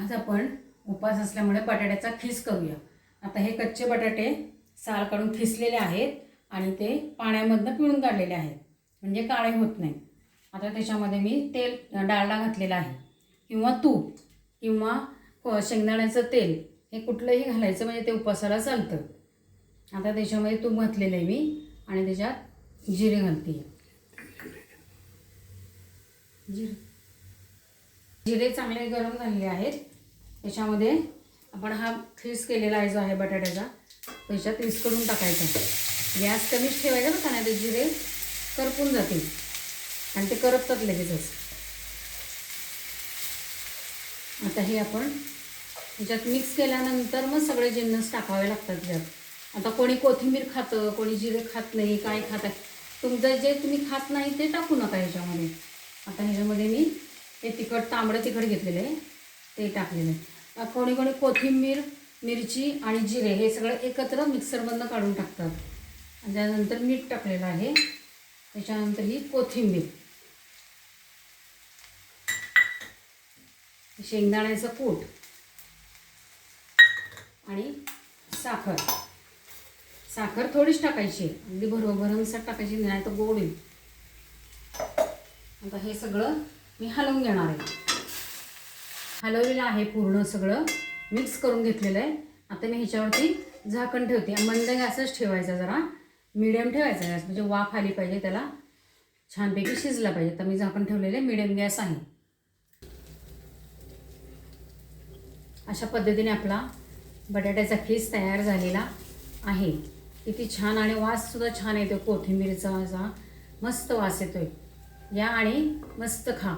आज आपण उपास असल्यामुळे बटाट्याचा खीस करूया. आता हे कच्चे बटाटे साल काढून खिसलेले आहेत आणि ते पाण्यामधनं पिळून काढलेले आहेत. म्हणजे काळे होत नाही. आता त्याच्यामध्ये मी तेल डाळडा घातलेला आहे. किंवा तूप किंवा शेंगदाण्याचं तेल हे कुठलंही घालायचं म्हणजे ते उपासाला चालतं. आता त्याच्यामध्ये तूप घातलेलं आहे मी आणि त्याच्यात जिरे घालते. जिरे. जिरे चांगले गरम झालेले आहेत. त्याच्यामध्ये आपण हा खीस केलेला आहे जो आहे बटाट्याचा त्याच्यात मिक्स करून टाकायचा. गॅस कमीच ठेवायचा बघा नाही ते जिरे करपून जातील. आणि ते करपतात लगेचच. आता हे आपण ह्याच्यात मिक्स केल्यानंतर मग सगळे जिन्नस टाकावे लागतात त्यात आता कोणी कोथिंबीर खातं कोणी जिरे खात नाही काय खात आहे. तुमचं जे तुम्ही खात नाही ते टाकू नका ह्याच्यामध्ये. आता ह्याच्यामध्ये मी ते तिखट तांबडं तिखट घेतलेलं आहे. ते टाकलेलं. आहे कोणी कोणी कोथिंबीर मिरची आणि जिरे हे सगळं एकत्र मिक्सरमधनं काढून टाकतात. आणि त्यानंतर मीठ टाकलेलं आहे. त्याच्यानंतर ही कोथिंबीर. शेंगदाण्याचं कूट आणि साखर. साखर थोडीच टाकायची. अगदी भरव भरमसाठ टाकायची नाही तर गोड होईल आता हे सगळं मी हलवून घेणार आहे. हलवलेलं आहे पूर्ण सगळं. मिक्स करून घेतलेलं आहे. आता मी ह्याच्यावरती झाकण ठेवते. मंद गॅसच ठेवायचा जरा. मिडियम ठेवायचा गॅस म्हणजे वाफ आली पाहिजे त्याला. छानपैकी शिजला पाहिजे. तर मी झाकण ठेवलेले मिडियम गॅस आहे. अशा पद्धतीने आपला बटाट्याचा खीस तयार झालेला आहे. किती छान आणि वाससुद्धा छान येतो कोथिंबीरचा असा मस्त वास येतोय. या आणि मस्त खा.